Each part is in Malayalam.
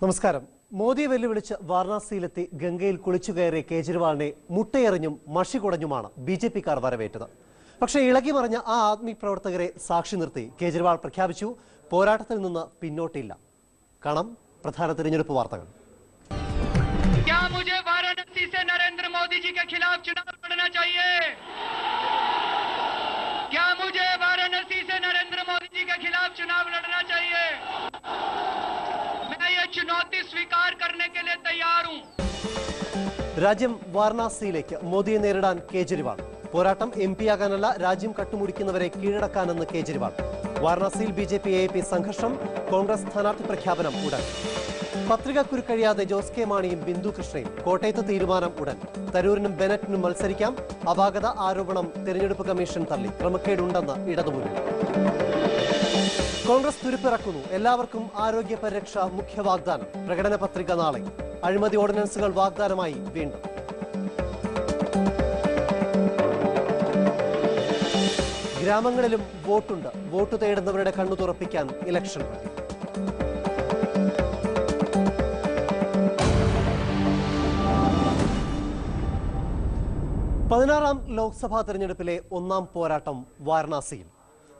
നമസ്കാരം മോദിയെ വെല്ലുവിളിച്ച് വാരണാസിയിലെത്തി ഗംഗയിൽ കുളിച്ചു കയറിയ കേജ്രിവാളിനെ മുട്ടയെറിഞ്ഞും മഷി കുടഞ്ഞുമാണ് ബി ജെ പിക്കാർ വരവേറ്റത് പക്ഷേ ഇളകി മറിഞ്ഞ ആ ആത്മീയ പ്രവർത്തകരെ സാക്ഷി നിർത്തി കേജ്രിവാൾ പ്രഖ്യാപിച്ചു പോരാട്ടത്തിൽ നിന്ന് പിന്നോട്ടില്ല കാണാം പ്രധാന തിരഞ്ഞെടുപ്പ് വാർത്തകൾ क्या मुझे वाराणसी से नरेंद्र मोदी जी के खिलाफ चुनाव लड़ना चाहिए क्या मुझे वाराणसी से नरेंद्र मोदी जी के खिलाफ चुनाव लड़ना രാജ്യം വാരണാസിയിലേക്ക് മോദിയെ നേരിടാൻ കേജ്രിവാൾ. പോരാട്ടം എം പിയാകാനല്ല രാജ്യം കട്ടുമുടിക്കുന്നവരെ കീഴടക്കാനെന്ന് Kejriwal. വാരണാസിയിൽ B J P A A സംഘർഷം കോൺഗ്രസ് സ്ഥാനാർത്ഥി പ്രഖ്യാപനം ഉടൻ. പത്രിക കുരുക്കഴിയാതെ ജോസ് കെ മാണിയും ബിന്ദു കൃഷ്ണയും കോട്ടയത്ത് തീരുമാനം ഉടൻ. തരൂരിനും ബെനറ്റിനും മത്സരിക്കാം അപാകത ആരോപണം തെരഞ്ഞെടുപ്പ് കമ്മീഷൻ തള്ളി. ക്രമക്കേടുണ്ടെന്ന് ഇടതുമുന്നിൽ കോൺഗ്രസ് തുരുപ്പിറക്കുന്നു. എല്ലാവർക്കും ആരോഗ്യ പരിരക്ഷ മുഖ്യ വാഗ്ദാനം പ്രകടന പത്രിക നാളെ. അഴിമതി ഓർഡിനൻസുകൾ വാഗ്ദാനമായി വീണ്ടും. ഗ്രാമങ്ങളിലും വോട്ടുണ്ട്. വോട്ട് തേടുന്നവരുടെ കണ്ണു തുറപ്പിക്കാൻ ഇലക്ഷൻ റെഡി പതിനാറാം ലോക്സഭാ തെരഞ്ഞെടുപ്പിലെ ഒന്നാം പോരാട്ടം വാരണാസിയിൽ.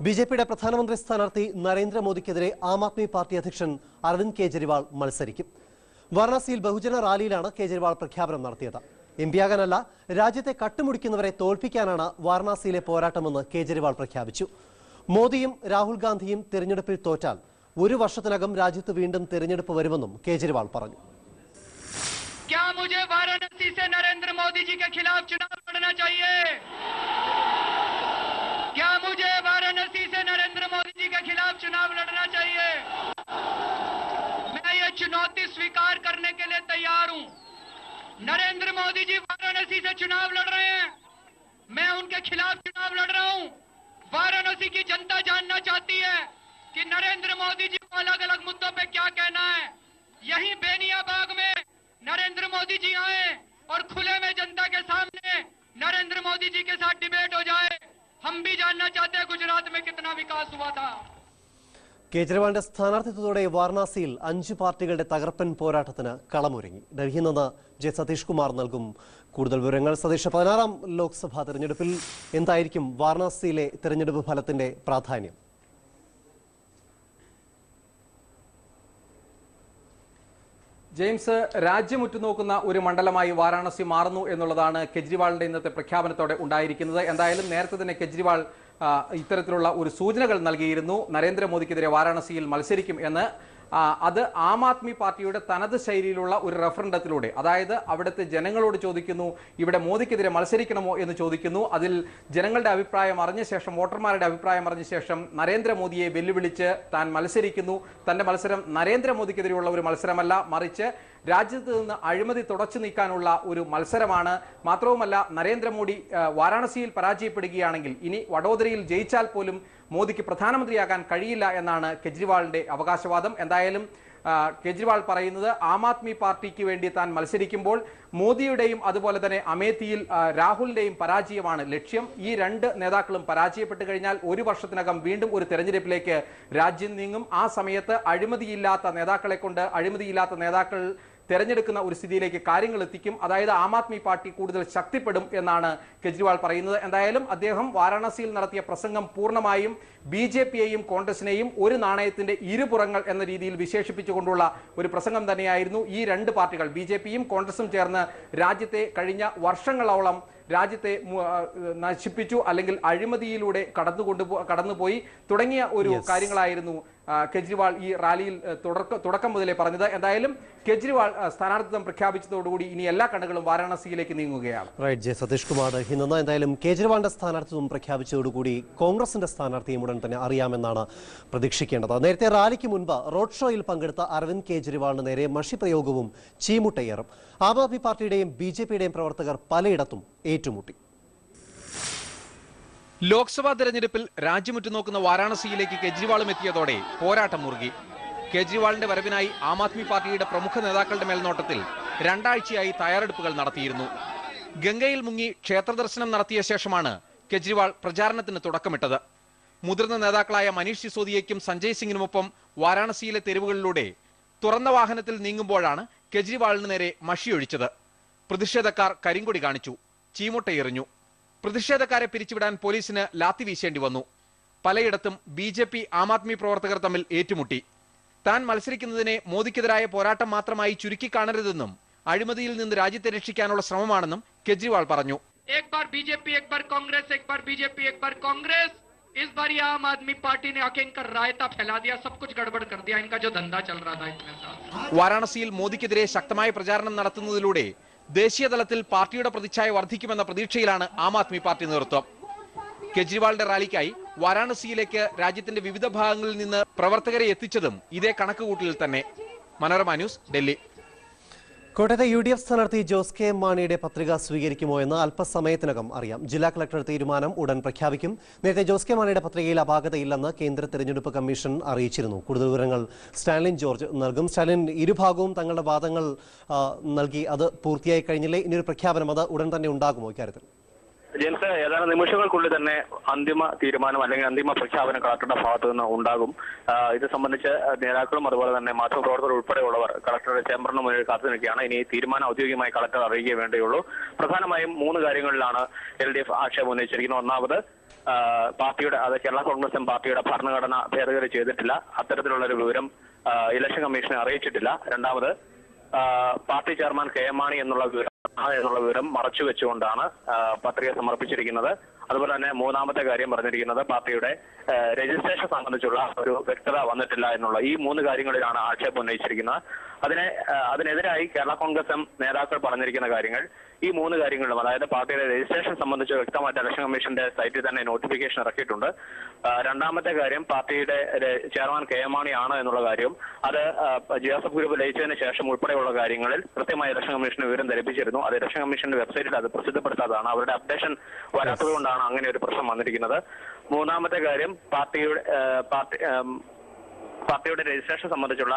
ബി ജെ പിയുടെ പ്രധാനമന്ത്രി സ്ഥാനാർത്ഥി നരേന്ദ്രമോദിക്കെതിരെ ആം ആദ്മി പാർട്ടി അധ്യക്ഷൻ അരവിന്ദ് കെജ്രിവാൾ മത്സരിക്കും. വാരണാസിയിൽ ബഹുജന റാലിയിലാണ് കെജ്രിവാൾ പ്രഖ്യാപനം നടത്തിയത് എം പിയാകാനല്ല രാജ്യത്തെ കട്ടുമുടിക്കുന്നവരെ തോൽപ്പിക്കാനാണ് വാരണാസിയിലെ പോരാട്ടമെന്ന് കെജ്രിവാൾ പ്രഖ്യാപിച്ചു മോദിയും രാഹുൽ ഗാന്ധിയും തെരഞ്ഞെടുപ്പിൽ തോറ്റാൽ ഒരു വർഷത്തിനകം രാജ്യത്ത് വീണ്ടും തെരഞ്ഞെടുപ്പ് വരുമെന്നും കെജ്രിവാൾ പറഞ്ഞു क्या मुझे वाराणसी से नरेंद्र मोदी जी के खिलाफ चुनाव लड़ना चाहिए क्या मुझे वाराणसी से नरेंद्र मोदी जी के खिलाफ चुनाव लड़ना चाहिए मैं ये चुनौती स्वीकार करने के लिए तैयार हूँ। नरेंद्र मोदी जी वाराणसी से चुनाव लड़ रहे हैं। मैं उनके खिलाफ चुनाव लड़ रहा हूँ। वाराणसी की जनता जानना चाहती है कि नरेंद्र मोदी जी को अलग अलग मुद्दों पे क्या कहना है। यही बेनिया बाग में नरेंद्र मोदी जी आए और खुले में जनता के सामने नरेंद्र मोदी जी के साथ डिबेट हो जाए। हम भी जानना चाहते हैं गुजरात में कितना विकास हुआ था। കേജ്രിവാളിന്റെ സ്ഥാനാർത്ഥിത്വത്തോടെ വാരണാസിയിൽ അഞ്ച് പാർട്ടികളുടെ തകർപ്പൻ പോരാട്ടത്തിന് കളമൊരുങ്ങി. ഡൽഹിയിൽ നിന്ന് ജെ സതീഷ് കുമാർ നൽകും. കൂടുതൽ വിവരങ്ങൾ സതീഷ്. പതിനാറാം ലോക്സഭാ തെരഞ്ഞെടുപ്പിൽ എന്തായിരിക്കും വാരണാസിയിലെ തെരഞ്ഞെടുപ്പ് ഫലത്തിന്റെ പ്രാധാന്യം? ജെയിംസ് രാജ്യം ഉറ്റുനോക്കുന്ന ഒരു മണ്ഡലമായി വാരാണസി മാറുന്നു എന്നുള്ളതാണ് കെജ്രിവാളിന്റെ ഇന്നത്തെ പ്രഖ്യാപനത്തോടെ ഉണ്ടായിരിക്കുന്നത്. എന്തായാലും നേരത്തെ തന്നെ കെജ്രിവാൾ ഇത്തരത്തിലുള്ള ഒരു സൂചനകൾ നൽകിയിരുന്നു. നരേന്ദ്രമോദിക്കെതിരെ വാരാണസിയിൽ മത്സരിക്കും എന്ന് അത് ആം ആദ്മി പാർട്ടിയുടെ തനത് ശൈലിയിലുള്ള ഒരു റെഫറൻഡത്തിലൂടെ അതായത് അവിടുത്തെ ജനങ്ങളോട് ചോദിക്കുന്നു ഇവിടെ മോദിക്കെതിരെ മത്സരിക്കണമോ എന്ന് ചോദിക്കുന്നു അതിൽ ജനങ്ങളുടെ അഭിപ്രായം അറിഞ്ഞ ശേഷം വോട്ടർമാരുടെ അഭിപ്രായം അറിഞ്ഞ ശേഷം നരേന്ദ്രമോദിയെ വെല്ലുവിളിച്ച് താൻ മത്സരിക്കുന്നു. തന്റെ മത്സരം നരേന്ദ്രമോദിക്കെതിരെയുള്ള ഒരു മത്സരമല്ല മറിച്ച് രാജ്യത്ത് നിന്ന് അഴിമതി തുടച്ചു നീക്കാനുള്ള ഒരു മത്സരമാണ്. മാത്രവുമല്ല നരേന്ദ്രമോദി വാരാണസിയിൽ പരാജയപ്പെടുകയാണെങ്കിൽ ഇനി വഡോദരയിൽ ജയിച്ചാൽ പോലും മോദിക്ക് പ്രധാനമന്ത്രിയാകാൻ കഴിയില്ല എന്നാണ് കെജ്രിവാളിന്റെ അവകാശവാദം. എന്തായാലും കെജ്രിവാൾ പറയുന്നത് ആം ആദ്മി പാർട്ടിക്ക് വേണ്ടി താൻ മത്സരിക്കുമ്പോൾ മോദിയുടെയും അതുപോലെ തന്നെ അമേത്തിയിൽ രാഹുലിന്റെയും പരാജയമാണ് ലക്ഷ്യം. ഈ രണ്ട് നേതാക്കളും പരാജയപ്പെട്ടു കഴിഞ്ഞാൽ ഒരു വർഷത്തിനകം വീണ്ടും ഒരു തെരഞ്ഞെടുപ്പിലേക്ക് രാജ്യം നീങ്ങും. ആ സമയത്ത് അഴിമതിയില്ലാത്ത നേതാക്കളെ കൊണ്ട് അഴിമതിയില്ലാത്ത നേതാക്കൾ തെരഞ്ഞെടുക്കുന്ന ഒരു സ്ഥിതിയിലേക്ക് കാര്യങ്ങൾ എത്തിക്കും. അതായത് ആം ആദ്മി പാർട്ടി കൂടുതൽ ശക്തിപ്പെടും എന്നാണ് കെജ്രിവാൾ പറയുന്നത്. എന്തായാലും അദ്ദേഹം വാരാണസിയിൽ നടത്തിയ പ്രസംഗം പൂർണമായും ബി ജെ പിയെയും കോൺഗ്രസിനെയും ഒരു നാണയത്തിന്റെ ഇരുപുറങ്ങൾ എന്ന രീതിയിൽ വിശേഷിപ്പിച്ചുകൊണ്ടുള്ള ഒരു പ്രസംഗം തന്നെയായിരുന്നു ഈ രണ്ട് പാർട്ടികൾ. ബി ജെ പിയും കോൺഗ്രസും ചേർന്ന് രാജ്യത്തെ കഴിഞ്ഞ വർഷങ്ങളോളം രാജ്യത്തെ നശിപ്പിച്ചു അല്ലെങ്കിൽ അഴിമതിയിലൂടെ കടന്നുകൊണ്ട് കടന്നുപോയി തുടങ്ങിയ ഒരു കാര്യങ്ങളായിരുന്നു കെജ്രിവാൾ ഈ റാലിയിൽ തുടക്കം മുതലേ പറഞ്ഞത്. എന്തായാലും കെജ്രിവാൾ സ്ഥാനാർത്ഥിത്വം പ്രഖ്യാപിച്ചതോടുകൂടി ഇനി എല്ലാ കണ്ണുകളും വാരാണസിയിലേക്ക് നീങ്ങുകയാണ്. റൈറ്റ് ജെ സതീഷ് കുമാർ ഡൽഹിയിൽ എന്തായാലും കേജ്രിവാളിന്റെ സ്ഥാനാർത്ഥിത്വം പ്രഖ്യാപിച്ചതോടുകൂടി കോൺഗ്രസിന്റെ സ്ഥാനാർത്ഥിയും ഉടൻ തന്നെ അറിയാമെന്നാണ് പ്രതീക്ഷിക്കേണ്ടത്. നേരത്തെ റാലിക്ക് മുൻപ് റോഡ് ഷോയിൽ പങ്കെടുത്ത അരവിന്ദ് കേജ്രിവാളിന് നേരെ മഷി പ്രയോഗവും ചീമുട്ടയേറും. ആം ആദ്മി പാർട്ടിയുടെയും ബി ജെ പിയുടെയും പ്രവർത്തകർ പലയിടത്തും ഏറ്റുമുട്ടി. ലോക്സഭാ തെരഞ്ഞെടുപ്പിൽ രാജ്യമുറ്റുനോക്കുന്ന വാരാണസിയിലേക്ക് കെജ്രിവാളും എത്തിയതോടെ പോരാട്ടം മുറുകി. കെജ്രിവാളിന്റെ വരവിനായി ആം ആദ്മി പാർട്ടിയുടെ പ്രമുഖ നേതാക്കളുടെ മേൽനോട്ടത്തിൽ രണ്ടാഴ്ചയായി തയ്യാറെടുപ്പുകൾ നടത്തിയിരുന്നു. ഗംഗയിൽ മുങ്ങി ക്ഷേത്രദർശനം നടത്തിയ ശേഷമാണ് കെജ്രിവാൾ പ്രചാരണത്തിന് തുടക്കമിട്ടത്. മുതിർന്ന നേതാക്കളായ മനീഷ് സിസോദിയയ്ക്കും സഞ്ജയ് സിംഗിനുമൊപ്പം വാരാണസിയിലെ തെരുവുകളിലൂടെ തുറന്ന വാഹനത്തിൽ നീങ്ങുമ്പോഴാണ് കെജ്രിവാളിന് നേരെ മഷിയൊഴിച്ചത്. പ്രതിഷേധക്കാർ കരിങ്കൊടി കാണിച്ചു ചീമുട്ടയെറിഞ്ഞു. പ്രതിഷേധക്കാരെ പിരിച്ചുവിടാൻ പോലീസിന് ലാത്തി വീശേണ്ടി വന്നു പലയിടത്തും B J P Aam Aadmi പ്രവർത്തകർ തമ്മിൽ ഏറ്റുമുട്ടി താൻ മത്സരിക്കുന്നതിനെ മോദിക്കെതിരായ പോരാട്ടം മാത്രമായി ചുരുക്കിക്കാണരുതെന്നും അഴിമതിയിൽ നിന്ന് രാജ്യത്തെ രക്ഷിക്കാനുള്ള ശ്രമമാണെന്നും കെജ്രിവാൾ പറഞ്ഞു एक बार बीजेपी एक बार कांग्रेस एक बार बीजेपी एक बार कांग्रेस इस बार ये आम आदमी पार्टी ने आके इनका रायता फैला दिया सब कुछ गड़बड़ कर दिया इनका जो धंधा चल रहा था इतने साल വാരാണസിയിൽ മോദിക്കെതിരെ ശക്തമായ പ്രചാരണം നടത്തുന്നതിലൂടെ ദേശീയ തലത്തിൽ പാർട്ടിയുടെ പ്രതിച്ഛായ വർദ്ധിക്കുമെന്ന പ്രതീക്ഷയിലാണ് ആം ആദ്മി പാർട്ടി നേതൃത്വം. കെജ്രിവാളിന്റെ റാലിക്കായി വാരാണസിയിലേക്ക് രാജ്യത്തിന്റെ വിവിധ ഭാഗങ്ങളിൽ നിന്ന് പ്രവർത്തകരെ എത്തിച്ചതും ഇതേ കണക്കുകൂട്ടലിൽ തന്നെ. മനോരമ ന്യൂസ് ഡൽഹി. കോട്ടയത്തെ യു ഡി എഫ് സ്ഥാനാർത്ഥി ജോസ് കെ മാണിയുടെ പത്രിക സ്വീകരിക്കുമോ എന്ന് അല്പസമയത്തിനകം അറിയാം. ജില്ലാ കളക്ടർ തീരുമാനം ഉടൻ പ്രഖ്യാപിക്കും. നേരത്തെ ജോസ് കെ മാണിയുടെ പത്രികയിൽ അപാകതയില്ലെന്ന് കേന്ദ്ര തെരഞ്ഞെടുപ്പ് കമ്മീഷൻ അറിയിച്ചിരുന്നു. കൂടുതൽ വിവരങ്ങൾ സ്റ്റാലിൻ ജോർജ് നൽകും. സ്റ്റാലിൻ ഇരുഭാഗവും തങ്ങളുടെ വാദങ്ങൾ നൽകി അത് പൂർത്തിയായി കഴിഞ്ഞില്ലേ? ഇനിയൊരു പ്രഖ്യാപനം അത് ഉടൻ തന്നെ ഉണ്ടാകുമോ ഇക്കാര്യത്തിൽ? ജെയിംസ് ഏതാനും നിമിഷങ്ങൾക്കുള്ളിൽ തന്നെ അന്തിമ തീരുമാനം അല്ലെങ്കിൽ അന്തിമ പ്രഖ്യാപനം കളക്ടറുടെ ഭാഗത്തു നിന്ന് ഉണ്ടാകും. ഇത് സംബന്ധിച്ച് നേതാക്കളും അതുപോലെ തന്നെ മാധ്യമപ്രവർത്തകർ ഉൾപ്പെടെയുള്ളവർ കളക്ടറുടെ ചേംബറിന് മുന്നിൽ കാത്തു നിൽക്കുകയാണ്. ഇനി തീരുമാനം ഔദ്യോഗികമായി കളക്ടർ അറിയിക്കേ വേണ്ടിയുള്ളൂ. പ്രധാനമായും മൂന്ന് കാര്യങ്ങളിലാണ് എൽ ഡി എഫ് ആക്ഷേപം ഉന്നയിച്ചിരിക്കുന്നത്. ഒന്നാമത് പാർട്ടിയുടെ അത് കേരള കോൺഗ്രസ് പാർട്ടിയുടെ ഭരണഘടന ഭേദഗതി ചെയ്തിട്ടില്ല. അത്തരത്തിലുള്ള ഒരു വിവരം ഇലക്ഷൻ കമ്മീഷനെ അറിയിച്ചിട്ടില്ല. രണ്ടാമത് party chairman K M Mani എന്നുള്ള വിവരം എന്നുള്ള വിവരം മറച്ചു വെച്ചുകൊണ്ടാണ് പത്രിക സമർപ്പിച്ചിരിക്കുന്നത്. അതുപോലെ തന്നെ മൂന്നാമത്തെ കാര്യം പറഞ്ഞിരിക്കുന്നത് പാർട്ടിയുടെ രജിസ്ട്രേഷൻ സംബന്ധിച്ചുള്ള ഒരു വ്യക്തത വന്നിട്ടില്ല എന്നുള്ള ഈ മൂന്ന് കാര്യങ്ങളിലാണ് ആക്ഷേപം ഉന്നയിച്ചിരിക്കുന്നത്. അതിനെ അതിനെതിരായി കേരള കോൺഗ്രസ് എം നേതാക്കൾ പറഞ്ഞിരിക്കുന്ന കാര്യങ്ങൾ ഈ മൂന്ന് കാര്യങ്ങളിലും അതായത് പാർട്ടിയുടെ രജിസ്ട്രേഷൻ സംബന്ധിച്ച് വ്യക്തമായിട്ട് ഇലക്ഷൻ കമ്മീഷന്റെ സൈറ്റിൽ തന്നെ നോട്ടിഫിക്കേഷൻ ഇറക്കിയിട്ടുണ്ട്. രണ്ടാമത്തെ കാര്യം പാർട്ടിയുടെ ചെയർമാൻ കെ എം മാണി ആണ് എന്നുള്ള കാര്യം. അത് ജി എസ് എഫ് ഗ്രൂപ്പ് ലയിച്ചതിന് ശേഷം ഉൾപ്പെടെയുള്ള കാര്യങ്ങളിൽ കൃത്യമായി ഇലക്ഷൻ കമ്മീഷന് വിവരം ധരിപ്പിച്ചിരുന്നു. അത് ഇലക്ഷൻ കമ്മീഷന്റെ വെബ്സൈറ്റിൽ അത് പ്രസിദ്ധപ്പെടുത്താതാണ് അവരുടെ അപ്ഡേഷൻ വരാത്തത് കൊണ്ടാണ് അങ്ങനെ ഒരു പ്രശ്നം വന്നിരിക്കുന്നത്. മൂന്നാമത്തെ കാര്യം പാർട്ടിയുടെ പാർട്ടി പാർട്ടിയുടെ രജിസ്ട്രേഷൻ സംബന്ധിച്ചുള്ള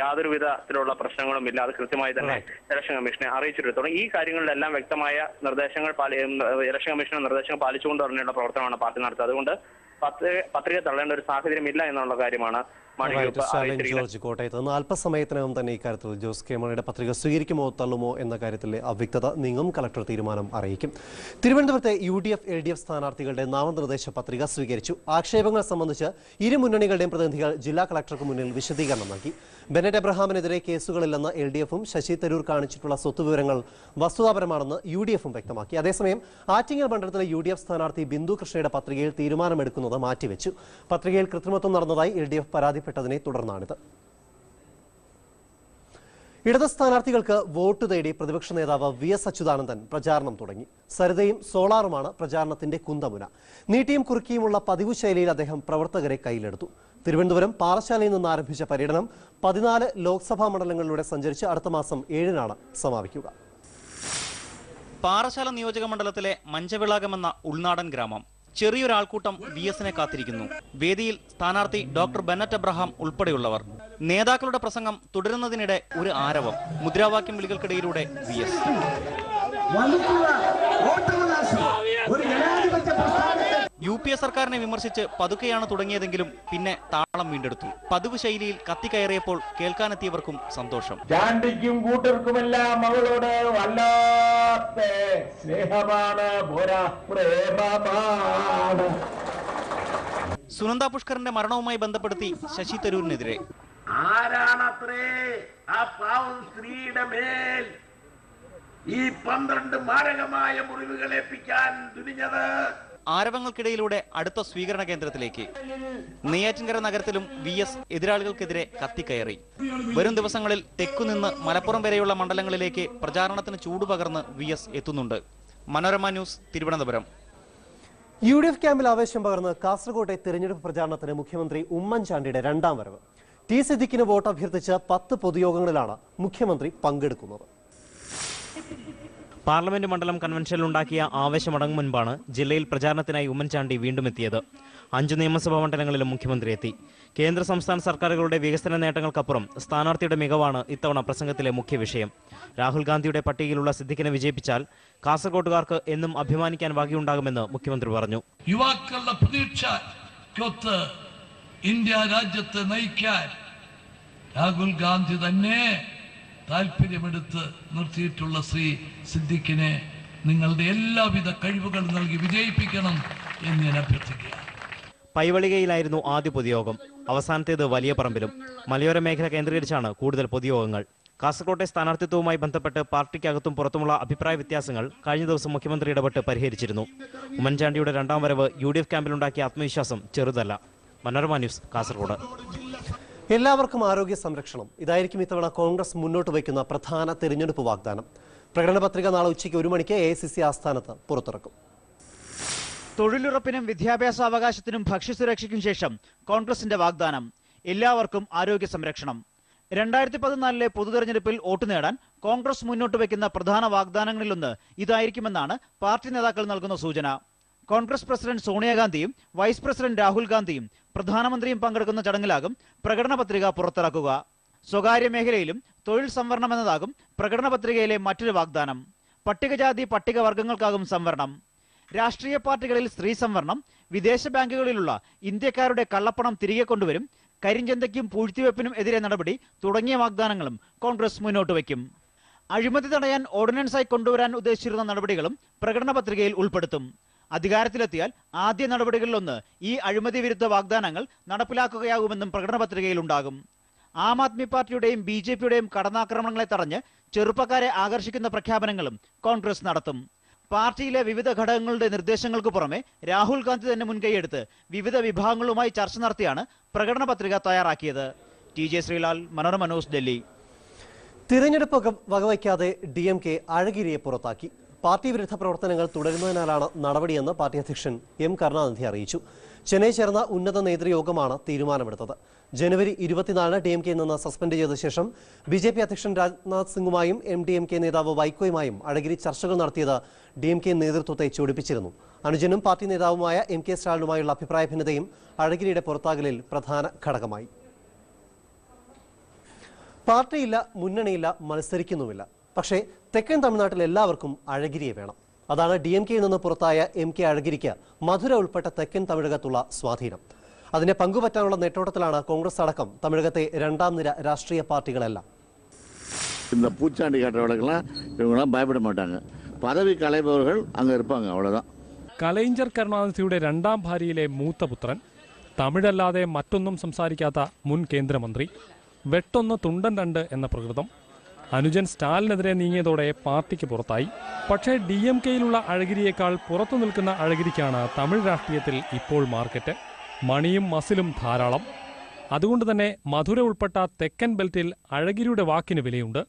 യാതൊരു വിധത്തിലുള്ള പ്രശ്നങ്ങളും ഇല്ല. അത് കൃത്യമായി തന്നെ ഇലക്ഷൻ കമ്മീഷനെ അറിയിച്ചിട്ടുണ്ട്. ഈ കാര്യങ്ങളിലെല്ലാം വ്യക്തമായ നിർദ്ദേശങ്ങൾ പാലി ഇലക്ഷൻ കമ്മീഷന്റെ നിർദ്ദേശങ്ങൾ പാലിച്ചുകൊണ്ട് തന്നെയുള്ള പ്രവർത്തനമാണ് പാർട്ടി നടത്തുന്നത്. അതുകൊണ്ട് പത്രിക തള്ളേണ്ട ഒരു സാഹചര്യം ഇല്ല എന്നുള്ള കാര്യമാണ് മാണി റൈറ്റ്, ഗ്രൂപ്പ് സ്റ്റാലിൻ അറിയിച്ചിരിക്കുന്നത് ജോർജ് കോട്ടയത്ത് നിന്ന് അല്പസമയത്തിനകം തന്നെ ഇക്കാര്യത്തിൽ ജോസ് കെ മണിയുടെ പത്രിക സ്വീകരിക്കുമോ തള്ളുമോ എന്ന കാര്യത്തിലെ അവ്യക്തത നീങ്ങും കളക്ടർ തീരുമാനം അറിയിക്കും. തിരുവനന്തപുരത്തെ U D F L D F സ്ഥാനാർത്ഥികളുടെ നാമനിർദ്ദേശ പത്രിക സ്വീകരിച്ചു. ആക്ഷേപങ്ങൾ സംബന്ധിച്ച് ഇരു മുന്നണികളുടെയും പ്രതിനിധികൾ ജില്ലാ കളക്ടർക്ക് മുന്നിൽ വിശദീകരണം നൽകി. ബെനറ്റ് എബ്രഹാമിനെതിരെ കേസുകളില്ലെന്ന് എൽ ഡി എഫും ശശി തരൂർ കാണിച്ചിട്ടുള്ള സ്വത്ത് വിവരങ്ങൾ വസ്തുതാപരമാണെന്ന് യു ഡി എഫും വ്യക്തമാക്കി. അതേസമയം ആറ്റിങ്ങൽ മണ്ഡലത്തിലെ യു ഡി എഫ് സ്ഥാനാർത്ഥി ബിന്ദു കൃഷ്ണയുടെ പത്രികയിൽ തീരുമാനമെടുക്കുന്നത് മാറ്റിവെച്ചു. പത്രികയിൽ കൃത്രിമത്വം നടന്നതായി എൽ ഡി എഫ് പരാതിപ്പെട്ടതിനെ തുടർന്നാണിത്. ഇടത് സ്ഥാനാർത്ഥികൾക്ക് വോട്ട് തേടി പ്രതിപക്ഷ നേതാവ് വി എസ് അച്യുതാനന്ദൻ പ്രചാരണം തുടങ്ങി. സരിതയും സോളാറുമാണ് പ്രചാരണത്തിന്റെ കുന്തമുന. നീട്ടിയും കുറുക്കിയുമുള്ള പതിവ് ശൈലിയിൽ അദ്ദേഹം പ്രവർത്തകരെ കയ്യിലെടുത്തു. തിരുവനന്തപുരം പാറശാലയിൽ നിന്ന് ആരംഭിച്ച പര്യടനം പതിനാല് ലോക്സഭാ മണ്ഡലങ്ങളിലൂടെ സഞ്ചരിച്ച് അടുത്ത മാസം ഏഴിനാണ് സമാപിക്കുക. പാറശാല നിയോജക മണ്ഡലത്തിലെ മഞ്ചവിളാകമെന്ന ഉൾനാടൻ ഗ്രാമം ചെറിയൊരാൾക്കൂട്ടം വി എസിനെ കാത്തിരിക്കുന്നു. വേദിയിൽ സ്ഥാനാർത്ഥി ഡോക്ടർ ബെന്നറ്റ് അബ്രഹാം ഉൾപ്പെടെയുള്ളവർ. നേതാക്കളുടെ പ്രസംഗം തുടരുന്നതിനിടെ ഒരു ആരവം. മുദ്രാവാക്യം വിളികൾക്കിടയിലൂടെ V S. U P A സർക്കാരിനെ വിമർശിച്ച് പതുക്കെയാണ് തുടങ്ങിയതെങ്കിലും പിന്നെ താളം വീണ്ടെടുത്തു. പതിവ് ശൈലിയിൽ കത്തിക്കയറിയപ്പോൾ കേൾക്കാനെത്തിയവർക്കും സന്തോഷം. ചാണ്ടിക്കും കൂട്ടർക്കുമെല്ലാം അവളോട് വല്ലാത്ത സ്നേഹമാണ്. പോരാ പ്രേമമാണ്. സുനന്ദ പുഷ്കറിന്റെ മരണവുമായി ബന്ധപ്പെടുത്തി ശശി തരൂരിനെതിരെ. ആരാണത്രേ ആ പാവം സ്ത്രീയുടെ മേൽ ഈ പന്ത്രണ്ട് മാരകമായ മുറിവുകൾ ഏൽപ്പിക്കാൻ തുനിഞ്ഞത്? ആരവങ്ങൾക്കിടയിലൂടെ അടുത്ത സ്വീകരണ കേന്ദ്രത്തിലേക്ക്. നെയ്യാറ്റിൻകര നഗരത്തിലും വി എസ് എതിരാളികൾക്കെതിരെ കത്തിക്കയറി. വരും ദിവസങ്ങളിൽ തെക്കുനിന്ന് മലപ്പുറം വരെയുള്ള മണ്ഡലങ്ങളിലേക്ക് പ്രചാരണത്തിന് ചൂടുപകർന്ന് വി എസ് എത്തുന്നുണ്ട്. Manorama news Thiruvananthapuram. U D F ക്യാമ്പിൽ ആവേശം പകർന്ന് കാസർകോട്ടെ തിരഞ്ഞെടുപ്പ് പ്രചാരണത്തിന് മുഖ്യമന്ത്രി ഉമ്മൻചാണ്ടിയുടെ രണ്ടാം വരവ്. ടി സിദ്ദിഖിന് വോട്ട് അഭ്യർത്ഥിച്ച് പത്ത് പൊതുയോഗങ്ങളിലാണ് മുഖ്യമന്ത്രി പങ്കെടുക്കുന്നത്. പാർലമെന്റ് മണ്ഡലം കൺവെൻഷനിൽ ഉണ്ടാക്കിയ ആവേശമടങ്ങും മുൻപാണ് ജില്ലയിൽ പ്രചാരണത്തിനായി ഉമ്മൻചാണ്ടി വീണ്ടും എത്തിയത്. അഞ്ചു നിയമസഭാ മണ്ഡലങ്ങളിലും മുഖ്യമന്ത്രി എത്തി. കേന്ദ്ര സംസ്ഥാന സർക്കാരുകളുടെ വികസന നേട്ടങ്ങൾക്കപ്പുറം സ്ഥാനാർത്ഥിയുടെ മികവാണ് ഇത്തവണ പ്രസംഗത്തിലെ മുഖ്യ വിഷയം. രാഹുൽ ഗാന്ധിയുടെ പട്ടികയിലുള്ള സിദ്ദിഖിനെ വിജയിപ്പിച്ചാൽ കാസർകോട്ടുകാർക്ക് എന്നും അഭിമാനിക്കാൻ വകയുണ്ടാകുമെന്ന് മുഖ്യമന്ത്രി പറഞ്ഞു. യുവാക്കളുടെ പ്രതീക്ഷയ്ക്കൊത്ത് ഇന്ത്യ രാജ്യത്തെ നയിക്കാൻ രാഹുൽ ഗാന്ധി തന്നെ താല്പര്യമെടുത്ത് നിർത്തിയിട്ടുള്ള ശ്രീ സിദ്ദിഖിനെ നിങ്ങളുടെ എല്ലാവിധ കഴിവുകൾ നൽകി വിജയിപ്പിക്കണം എന്ന് ഞാൻ അഭ്യർത്ഥിക്കുക പൈവളികയിലായിരുന്നു ആദ്യ പൊതുയോഗം. അവസാനത്തേത് വലിയ പറമ്പിലും. മലയോര മേഖല കേന്ദ്രീകരിച്ചാണ് കൂടുതൽ പൊതുയോഗങ്ങൾ. കാസർകോട്ടെ സ്ഥാനാർത്ഥിത്വവുമായി ബന്ധപ്പെട്ട് പാർട്ടിക്കകത്തും പുറത്തുമുള്ള അഭിപ്രായ വ്യത്യാസങ്ങൾ കഴിഞ്ഞ ദിവസം മുഖ്യമന്ത്രി ഇടപെട്ട് പരിഹരിച്ചിരുന്നു. ഉമ്മൻചാണ്ടിയുടെ രണ്ടാം വരവ് യു ഡി എഫ് ക്യാമ്പിലുണ്ടാക്കിയ ആത്മവിശ്വാസം ചെറുതല്ല. മനോരമ ന്യൂസ് കാസർഗോഡ് എല്ലാവർക്കും ആരോഗ്യ സംരക്ഷണം. ഇതായിരിക്കും ഇത്തവണ കോൺഗ്രസ് മുന്നോട്ട് വയ്ക്കുന്ന പ്രധാന തെരഞ്ഞെടുപ്പ് വാഗ്ദാനം. പ്രകടന പത്രിക നാളെ ഉച്ചയ്ക്ക് ഒരു മണിക്ക് എ സി സി ആസ്ഥാനത്ത് പുറത്തിറക്കും. തൊഴിലുറപ്പിനും വിദ്യാഭ്യാസ അവകാശത്തിനും ഭക്ഷ്യസുരക്ഷയ്ക്കും ശേഷം കോൺഗ്രസിന്റെ വാഗ്ദാനം. എല്ലാവർക്കും ആരോഗ്യ സംരക്ഷണം. രണ്ടായിരത്തി പതിനാലിലെ പൊതുതെരഞ്ഞെടുപ്പിൽ വോട്ട് നേടാൻ കോൺഗ്രസ് മുന്നോട്ട് വയ്ക്കുന്ന പ്രധാന വാഗ്ദാനങ്ങളിലൊന്ന് ഇതായിരിക്കുമെന്നാണ് പാർട്ടി നേതാക്കൾ നൽകുന്ന സൂചന. കോൺഗ്രസ് പ്രസിഡന്റ് സോണിയാഗാന്ധിയും വൈസ് പ്രസിഡന്റ് രാഹുൽ ഗാന്ധിയും പ്രധാനമന്ത്രിയും പങ്കെടുക്കുന്ന ചടങ്ങിലാകും പ്രകടന പത്രിക പുറത്തിറക്കുക. സ്വകാര്യ മേഖലയിലും തൊഴിൽ സംവരണം എന്നതാകും പ്രകടന പത്രികയിലെ മറ്റൊരു വാഗ്ദാനം. പട്ടികജാതി പട്ടികവർഗങ്ങൾക്കാകും സംവരണം. രാഷ്ട്രീയ പാർട്ടികളിൽ സ്ത്രീ സംവരണം വിദേശ ബാങ്കുകളിലുള്ള ഇന്ത്യക്കാരുടെ കള്ളപ്പണം തിരികെ കൊണ്ടുവരും കരിഞ്ചന്തയ്ക്കും പൂഴ്ത്തിവെപ്പിനും എതിരെ നടപടി തുടങ്ങിയ വാഗ്ദാനങ്ങളും കോൺഗ്രസ് മുന്നോട്ട് വയ്ക്കും. അഴിമതി തടയാൻ ഓർഡിനൻസായി കൊണ്ടുവരാൻ ഉദ്ദേശിച്ചിരുന്ന നടപടികളും പ്രകടന പത്രികയിൽ ഉൾപ്പെടുത്തും. അധികാരത്തിലെത്തിയാൽ ആദ്യ നടപടികളിലൊന്ന് ഈ അഴിമതി വിരുദ്ധ വാഗ്ദാനങ്ങൾ നടപ്പിലാക്കുകയാകുമെന്നും ഉണ്ടാകും ആം ആദ്മി പാർട്ടിയുടെയും ബി ജെ പിയുടെയും കടന്നാക്രമണങ്ങളെ തടഞ്ഞ് ചെറുപ്പക്കാരെ ആകർഷിക്കുന്ന പ്രഖ്യാപനങ്ങളും കോൺഗ്രസ് നടത്തും. പാർട്ടിയിലെ വിവിധ ഘടകങ്ങളുടെ നിർദ്ദേശങ്ങൾക്ക് പുറമെ രാഹുൽ ഗാന്ധി തന്നെ മുൻകൈയെടുത്ത് വിവിധ വിഭാഗങ്ങളുമായി ചർച്ച നടത്തിയാണ് പ്രകടന പത്രിക തയ്യാറാക്കിയത്. T J Sreelal Manorama news Delhi. തിരഞ്ഞെടുപ്പ് വക- വകവയ്ക്കാതെ ഡി എം കെ അഴഗിരിയെ പുറത്താക്കി. പാർട്ടി വിരുദ്ധ പ്രവർത്തനങ്ങൾ തുടരുന്നതിനാലാണ് നടപടിയെന്ന് പാർട്ടി അധ്യക്ഷൻ എം കരുണാനിധി അറിയിച്ചു. ചെന്നൈ ചേർന്ന ഉന്നത നേതൃയോഗമാണ് തീരുമാനമെടുത്തത്. ജനുവരി ഇരുപത്തിനാലിന് ഡി എം കെയിൽ നിന്ന് സസ്പെൻഡ് ചെയ്ത ശേഷം ബി ജെ പി അധ്യക്ഷൻ രാജ്നാഥ് സിംഗുമായും എം ഡി എം കെ നേതാവ് വൈക്കോയുമായും അഴഗിരി ചർച്ചകൾ നടത്തിയത് ഡി എം കെ നേതൃത്വത്തെ ചൊടിപ്പിച്ചിരുന്നു. അനുജനും പാർട്ടി നേതാവുമായ എം കെ സ്റ്റാലിനുമായുള്ള അഭിപ്രായ ഭിന്നതയും അഴഗിരിയുടെ പുറത്താകലിൽ പ്രധാന ഘടകമായി. പാർട്ടിയില്ല മുന്നണിയില്ല മത്സരിക്കുന്നുമില്ല. പക്ഷേ തെക്കൻ തമിഴ്നാട്ടിൽ എല്ലാവർക്കും അഴഗിരിയെ വേണം അതാണ് ഡി എം കെയിൽ നിന്ന് പുറത്തായ എം കെ അഴഗിരിക്ക് മധുര ഉൾപ്പെട്ട തെക്കൻ തമിഴകത്തുള്ള സ്വാധീനം അതിനെ പങ്കുപറ്റാനുള്ള നെട്ടോട്ടത്തിലാണ് കോൺഗ്രസ് അടക്കം തമിഴകത്തെ രണ്ടാം നിര രാഷ്ട്രീയ പാർട്ടികളെല്ലാം இந்த பூச்சாண்டி காட்டுறவர்களுக்கெல்லாம் இவங்கெல்லாம் பயப்பட மாட்டாங்க பதவி கலைபவர்கள் அங்கே இருப்பாங்க அவ்வளோதான் കലൈഞ്ചർ കരുണാനിധിയുടെ രണ്ടാം ഭാര്യയിലെ മൂത്ത പുത്രൻ തമിഴല്ലാതെ മറ്റൊന്നും സംസാരിക്കാത്ത മുൻ കേന്ദ്രമന്ത്രി വെട്ടൊന്ന് തുണ്ടൻ രണ്ട് എന്ന പ്രകൃതം അനുജൻ സ്റ്റാലിനെതിരെ നീങ്ങിയതോടെ പാർട്ടിക്ക് പുറത്തായി. പക്ഷേ ഡി എം കെയിലുള്ള അഴഗിരിയേക്കാൾ പുറത്തു നിൽക്കുന്ന അഴഗിരിക്കാണ് തമിഴ് രാഷ്ട്രീയത്തിൽ ഇപ്പോൾ മാർക്കറ്റ്. മണിയും മസിലും ധാരാളം. അതുകൊണ്ട് തന്നെ മധുര ഉൾപ്പെട്ട തെക്കൻ ബെൽറ്റിൽ അഴഗിരിയുടെ വാക്കിന് വിലയുണ്ട്.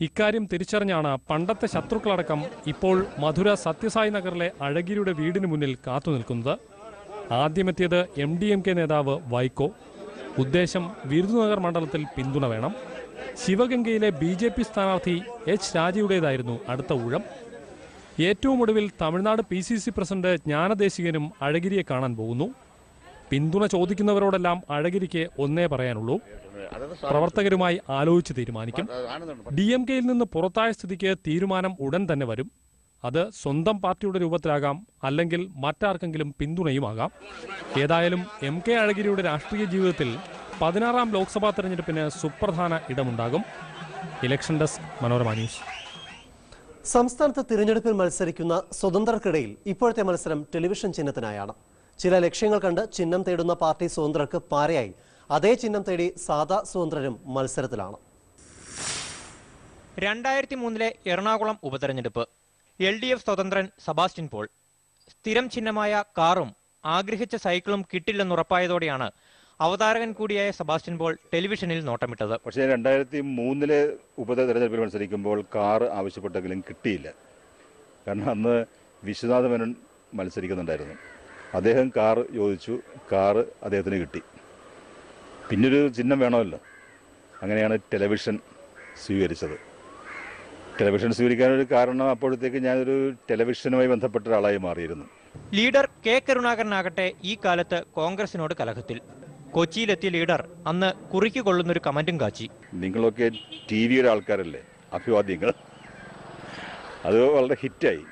ഇക്കാര്യം തിരിച്ചറിഞ്ഞാണ് പണ്ടത്തെ ശത്രുക്കളടക്കം ഇപ്പോൾ മധുര സത്യസായി നഗറിലെ അഴഗിരിയുടെ വീടിന് മുന്നിൽ കാത്തുനിൽക്കുന്നത് ആദ്യമെത്തിയത് എം ഡി എം കെ നേതാവ് വൈക്കോ. ഉദ്ദേശം വിരുദുനഗർ മണ്ഡലത്തിൽ പിന്തുണ വേണം. ശിവഗംഗയിലെ ബി ജെ പി സ്ഥാനാർത്ഥി എച്ച് രാജയുടേതായിരുന്നു അടുത്ത ഊഴം. ഏറ്റവും ഒടുവിൽ Tamil Nadu P C C president ജ്ഞാനദേശികനും അഴഗിരിയെ കാണാൻ പോകുന്നു. പിന്തുണ ചോദിക്കുന്നവരോടെല്ലാം അഴഗിരിക്ക് ഒന്നേ പറയാനുള്ളൂ. പ്രവർത്തകരുമായി ആലോചിച്ച് തീരുമാനിക്കും. ഡി എം കെയിൽ നിന്ന് പുറത്തായ സ്ഥിതിക്ക് തീരുമാനം ഉടൻ തന്നെ വരും. അത് സ്വന്തം പാർട്ടിയുടെ രൂപത്തിലാകാം അല്ലെങ്കിൽ മറ്റാർക്കെങ്കിലും പിന്തുണയുമാകാം. ഏതായാലും എം കെ അഴഗിരിയുടെ രാഷ്ട്രീയ ജീവിതത്തിൽ പതിനാറാം ലോക്സഭാ തെരഞ്ഞെടുപ്പിന് സുപ്രധാന ഇടമുണ്ടാകും. Election desk Manorama news. സംസ്ഥാനത്ത് തിരഞ്ഞെടുപ്പിൽ മത്സരിക്കുന്ന സ്വതന്ത്രർക്കിടയിൽ ഇപ്പോഴത്തെ മത്സരം ടെലിവിഷൻ ചിഹ്നത്തിനായാണ്. ചില ലക്ഷ്യങ്ങൾ കണ്ട് ചിഹ്നം തേടുന്ന പാർട്ടി സ്വതന്ത്രർക്ക് പാരയായി. അതേ ചിഹ്നം തേടി സാധാ സ്വതന്ത്രരും മത്സരത്തിലാണ്. രണ്ടായിരത്തി മൂന്നിലെ എറണാകുളം ഉപതെരഞ്ഞെടുപ്പ്. എൽ ഡി എഫ് സ്വതന്ത്രൻ സബാസ്റ്റിൻ പോൾ. സ്ഥിരം ചിഹ്നമായ കാറും ആഗ്രഹിച്ച സൈക്കിളും കിട്ടില്ലെന്നുറപ്പായതോടെയാണ് അവതാരകൻ കൂടിയായ സബാസ്റ്റ്യൻ പോൾ ടെലിവിഷനിൽ നോട്ടമിട്ടത്. പക്ഷേ രണ്ടായിരത്തി മൂന്നിലെ ഉപതെരഞ്ഞെടുപ്പിൽ മത്സരിക്കുമ്പോൾ കാർ ആവശ്യപ്പെട്ടെങ്കിലും കിട്ടിയില്ല. കാരണം അന്ന് വിശ്വനാഥ മേനോൻ മത്സരിക്കുന്നുണ്ടായിരുന്നു. അദ്ദേഹം കാർ ചോദിച്ചു കാർ അദ്ദേഹത്തിന് കിട്ടി. പിന്നൊരു ചിഹ്നം വേണമല്ലോ. അങ്ങനെയാണ് ടെലിവിഷൻ സ്വീകരിച്ചത്. ടെലിവിഷൻ സ്വീകരിക്കാനൊരു കാരണം അപ്പോഴത്തേക്ക് ഞാനൊരു ടെലിവിഷനുമായി ബന്ധപ്പെട്ട ഒരാളായി മാറിയിരുന്നു. ലീഡർ കെ കരുണാകരനാകട്ടെ ഈ കാലത്ത് കോൺഗ്രസിനോട് കലഹത്തിൽ. കൊച്ചിയിലെത്തിയ ലീഡർ അന്ന് കുറിക്ക് കൊള്ളുന്നൊരു കമന്റും കാച്ചി. നിങ്ങളൊക്കെ ടി വിയുടെ ആൾക്കാരല്ലേ? അഭിവാദ്യങ്ങൾ. അത് വളരെ ഹിറ്റായി.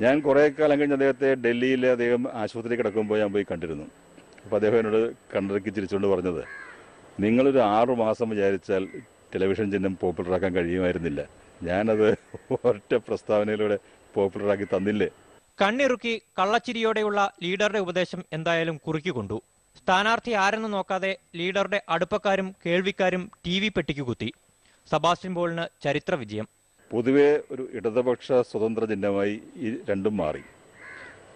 ഞാൻ കുറേ കാലം കഴിഞ്ഞ് അദ്ദേഹത്തെ ഡൽഹിയിൽ അദ്ദേഹം ആശുപത്രി കിടക്കുമ്പോൾ ഞാൻ പോയി കണ്ടിരുന്നു. അപ്പോൾ അദ്ദേഹം എന്നോട് കണ്ടിറക്കി ചിരിച്ചുകൊണ്ട് പറഞ്ഞത് നിങ്ങളൊരു ആറു മാസം വിചാരിച്ചാൽ ടെലിവിഷൻ ചിഹ്നം പോപ്പുലറാക്കാൻ കഴിയുമായിരുന്നില്ല. ഞാനത് ഒറ്റ പ്രസ്താവനയിലൂടെ പോപ്പുലറാക്കി തന്നില്ലേ? കണ്ണിറുക്കി കള്ളച്ചിരിയോടെയുള്ള ലീഡറുടെ ഉപദേശം എന്തായാലും കുറുക്കിക്കൊണ്ടു സ്ഥാനാർത്ഥി ആരെന്ന് നോക്കാതെ ലീഡറുടെ അടുപ്പക്കാരും കേൾവിക്കാരും ടി വി പെട്ടിക്ക് കുത്തി. സബാസ്റ്റിൻ പോളിന് ചരിത്ര വിജയം. പൊതുവെ ഒരു ഇടതുപക്ഷ സ്വതന്ത്ര ചിഹ്നമായി ഈ രണ്ടും മാറി.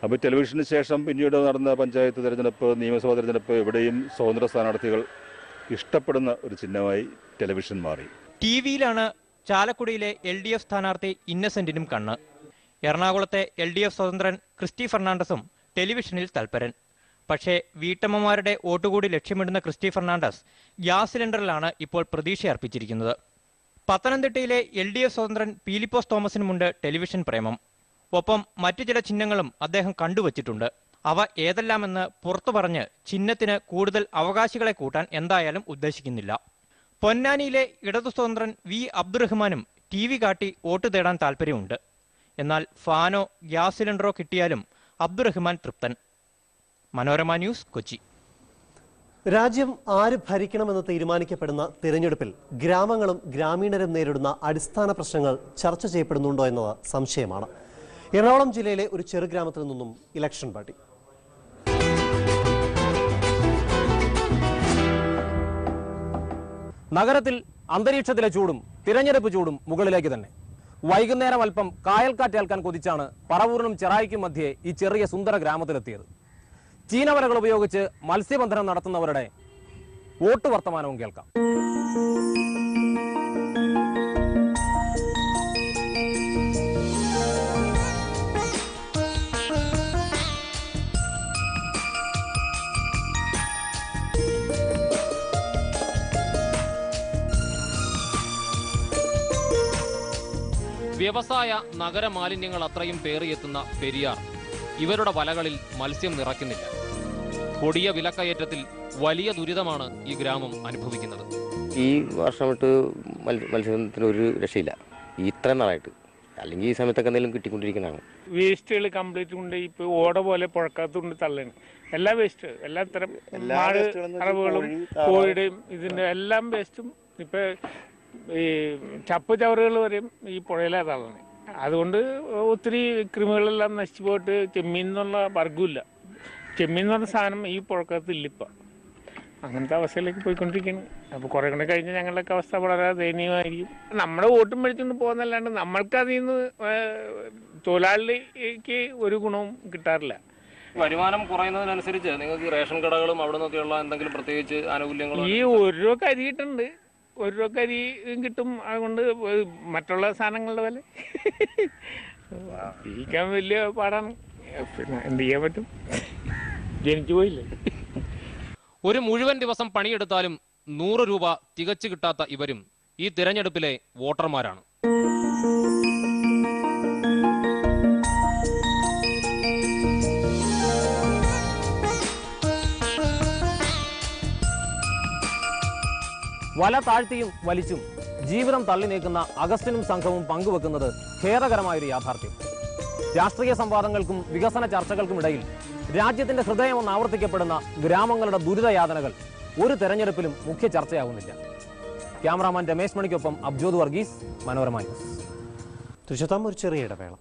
അപ്പോൾ ടെലിവിഷന് ശേഷം പിന്നീട് നടന്ന പഞ്ചായത്ത് തിരഞ്ഞെടുപ്പ് നിയമസഭാ തിരഞ്ഞെടുപ്പ് എവിടെയും സ്വതന്ത്ര സ്ഥാനാർത്ഥികൾ ഇഷ്ടപ്പെടുന്ന ഒരു ചിഹ്നമായി ടെലിവിഷൻ മാറി. ടി വിയിലാണ് ചാലക്കുടിയിലെ എൽ ഡി എഫ് സ്ഥാനാർത്ഥി ഇന്നസെന്റിനും കണ്ണ്. എറണാകുളത്തെ എൽ ഡി എഫ് സ്വതന്ത്രൻ ക്രിസ്റ്റി ഫെർണാണ്ടസും ടെലിവിഷനിൽ തൽപരൻ. പക്ഷേ വീട്ടമ്മമാരുടെ വോട്ടുകൂടി ലക്ഷ്യമിടുന്ന ക്രിസ്റ്റി ഫെർണാണ്ടസ് ഗ്യാസ് സിലിണ്ടറിലാണ് ഇപ്പോൾ പ്രതീക്ഷ അർപ്പിച്ചിരിക്കുന്നത്. പത്തനംതിട്ടയിലെ എൽ ഡി എഫ് സ്വതന്ത്രൻ പീലിപ്പോസ് തോമസിനുമുണ്ട് ടെലിവിഷൻ പ്രേമം. ഒപ്പം മറ്റു ചില ചിഹ്നങ്ങളും അദ്ദേഹം കണ്ടുവച്ചിട്ടുണ്ട്. അവ ഏതെല്ലാമെന്ന് പുറത്തു പറഞ്ഞ് ചിഹ്നത്തിന് കൂടുതൽ അവകാശികളെ കൂട്ടാൻ എന്തായാലും ഉദ്ദേശിക്കുന്നില്ല. പൊന്നാനിയിലെ ഇടതു സ്വതന്ത്രൻ വി അബ്ദുറഹ്മാനും ടി വി കാട്ടി വോട്ട് തേടാൻ താല്പര്യമുണ്ട് എന്നാൽ ഫാനോ ഗ്യാസ് സിലിണ്ടറോ കിട്ടിയാലും അബ്ദുറഹ്മാൻ തൃപ്തൻ. മനോരമ ന്യൂസ് കൊച്ചി. രാജ്യം ആര് ഭരിക്കണമെന്ന് തീരുമാനിക്കപ്പെടുന്ന തിരഞ്ഞെടുപ്പിൽ ഗ്രാമങ്ങളും ഗ്രാമീണരും നേരിടുന്ന അടിസ്ഥാന പ്രശ്നങ്ങൾ ചർച്ച ചെയ്യപ്പെടുന്നുണ്ടോ എന്നത് സംശയമാണ്. എറണാകുളം ജില്ലയിലെ ഒരു ചെറുഗ്രാമത്തിൽ നിന്നും ഇലക്ഷൻ പാർട്ടി നഗരത്തിൽ അന്തരീക്ഷത്തിലെ ചൂടും തിരഞ്ഞെടുപ്പ് ചൂടും മുകളിലേക്ക് തന്നെ. വൈകുന്നേരം അല്പം കായൽക്കാറ്റേൽക്കാൻ കൊതിച്ചാണ് പറവൂറിനും ചെറായിക്കും മധ്യേ ഈ ചെറിയ സുന്ദര ഗ്രാമത്തിലെത്തിയത്. ചീനവലകൾ ഉപയോഗിച്ച് മത്സ്യബന്ധനം നടത്തുന്നവരുടെ വോട്ട് വർത്തമാനവും കേൾക്കാം. വ്യവസായ നഗര മാലിന്യങ്ങൾ അത്രയും പേറിയെത്തുന്ന പെരിയാർ. ഇവരുടെ വലകളിൽ മത്സ്യം നിറയ്ക്കുന്നില്ല. കൊടിയ വിലക്കയറ്റത്തിൽ വലിയ ദുരിതമാണ് ഈ ഗ്രാമം അനുഭവിക്കുന്നത്. ഈ വർഷം വിട്ട് മത്സ്യ മത്സ്യബന്ധനത്തിന് ഒരു രക്ഷയില്ല. ഇത്ര ഇത്രയും നാളായിട്ട്. അല്ലെങ്കിൽ ഈ സമയത്തൊക്കെ എന്തെങ്കിലും കിട്ടിക്കൊണ്ടിരിക്കുന്നതാണ്. വേസ്റ്റുകൾ കംപ്ലീറ്റ് കൊണ്ട് ഇപ്പൊ ഓട പോലെ പുഴക്കത്തുകൊണ്ട് തള്ളണ്. എല്ലാ വേസ്റ്റ് എല്ലാ തരം എല്ലാ മാട് അറവുകളും കോഴിയുടെയും ഇതിന്റെ എല്ലാം വേസ്റ്റും ഇപ്പൊ ഈ ചപ്പ് ചവറുകൾ വരെയും ഈ പുഴയിലാ തള്ളണേ. അതുകൊണ്ട് ഒത്തിരി കൃമികളെല്ലാം നശിച്ചു പോയിട്ട് ചെമ്മീൻ എന്നുള്ള വർഗമില്ല ചെമ്മീൻ എന്ന് പറഞ്ഞ സാധനം ഈ പുഴക്കകത്ത് ഇല്ലിപ്പ അങ്ങനത്തെ അവസ്ഥയിലേക്ക് പോയിക്കൊണ്ടിരിക്കുന്നു. അപ്പോൾ കുറേ കൂടെ കഴിഞ്ഞ് ഞങ്ങളുടെയൊക്കെ അവസ്ഥ വളരെ ദയനീയമായിരിക്കും. നമ്മുടെ വോട്ടും മേടിച്ചുകൊണ്ട് പോകുന്നല്ലാണ്ട് നമ്മൾക്ക് അതിൽ നിന്ന് തൊഴിലാളിക്ക് ഒരു ഗുണവും കിട്ടാറില്ല. വരുമാനം കുറയുന്നതിനനുസരിച്ച് നിങ്ങൾക്ക് റേഷൻ കടകളും അവിടെ നിന്നൊക്കെയുള്ള എന്തെങ്കിലും പ്രത്യേകിച്ച് ആനുകൂല്യങ്ങൾ ഈ ഒരു രൂപ അരി കിട്ടുന്നുണ്ട്. ഒരു രൂപ അരി കിട്ടും. അതുകൊണ്ട് മറ്റുള്ള സാധനങ്ങളുടെ വില. ജീവിക്കാൻ വലിയ പാടാണ്. പിന്നെ എന്ത് ചെയ്യാൻ പറ്റും? ജനിച്ചു പോയില്ലേ? ഒരു മുഴുവൻ ദിവസം പണിയെടുത്താലും നൂറ് രൂപ തികച്ചു കിട്ടാത്ത ഇവരും ഈ തിരഞ്ഞെടുപ്പിലെ വോട്ടർമാരാണ്. വല താഴ്ത്തിയും വലിച്ചും ജീവിതം തള്ളി നീക്കുന്ന അഗസ്റ്റിനും സംഘവും പങ്കുവെക്കുന്നത് ഖേദകരമായൊരു യാഥാർത്ഥ്യം. രാഷ്ട്രീയ സംവാദങ്ങൾക്കും വികസന ചർച്ചകൾക്കുമിടയിൽ രാജ്യത്തിന്റെ ഹൃദയമെന്ന് ആവർത്തിക്കപ്പെടുന്ന ഗ്രാമങ്ങളുടെ ദുരിതയാതനകൾ ഒരു തെരഞ്ഞെടുപ്പിലും മുഖ്യ ചർച്ചയാകുന്നില്ല ക്യാമറാമാൻ രമേശ് മണിക്കൊപ്പം അബ്ജോദ് വർഗീസ് മനോരമ ന്യൂസ്. തൃശത്താം ഒരു ചെറിയ ഇടവേള.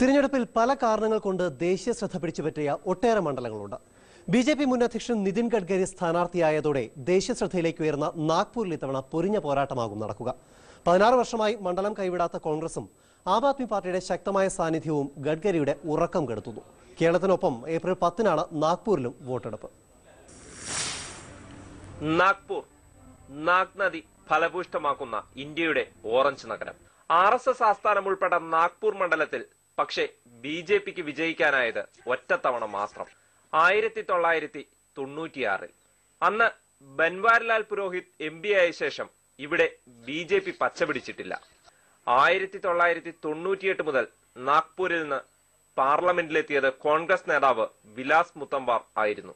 തിരഞ്ഞെടുപ്പിൽ പല കാരണങ്ങൾ കൊണ്ട് ദേശീയ ശ്രദ്ധ പിടിച്ചുപറ്റിയ ഒട്ടേറെ മണ്ഡലങ്ങളുണ്ട്. ബി ജെ പി മുൻ അധ്യക്ഷൻ നിതിൻ ഗഡ്കരി സ്ഥാനാർത്ഥിയായതോടെ ദേശീയ ശ്രദ്ധയിലേക്ക് ഉയർന്ന നാഗ്പൂരിൽ ഇത്തവണ പൊരിഞ്ഞ പോരാട്ടമാകും നടക്കുക. പതിനാറ് വർഷമായി മണ്ഡലം കൈവിടാത്ത കോൺഗ്രസും ആം ആദ്മി പാർട്ടിയുടെ ശക്തമായ സാന്നിധ്യവും ഗഡ്കരിയുടെ ഉറക്കം കെടുത്തുന്നു. കേരളത്തിനൊപ്പം ഏപ്രിൽ പത്തിനാണ് നാഗ്പൂരിലും വോട്ടെടുപ്പ്. നാഗ്പൂർ നാഗ് നദി ഫലഭൂഷ്ടമാക്കുന്ന ഇന്ത്യയുടെ ഓറഞ്ച് നഗരം. ആർ എസ് എസ് ആസ്ഥാനം ഉൾപ്പെട്ട നാഗ്പൂർ മണ്ഡലത്തിൽ പക്ഷേ ബി ജെ പിക്ക് വിജയിക്കാനായത് ഒറ്റത്തവണ മാത്രം. ആയിരത്തി തൊള്ളായിരത്തി തൊണ്ണൂറ്റിയാറിൽ അന്ന് ബൻവാരിലാൽ പുരോഹിത് എം പി ആയ ശേഷം ഇവിടെ ബി ജെ പി പച്ചപിടിച്ചിട്ടില്ല. ആയിരത്തി തൊള്ളായിരത്തി തൊണ്ണൂറ്റിയെട്ട് മുതൽ നാഗ്പൂരിൽ നിന്ന് പാർലമെന്റിലെത്തിയത് കോൺഗ്രസ് നേതാവ് വിലാസ് മുത്തംവാർ ആയിരുന്നു.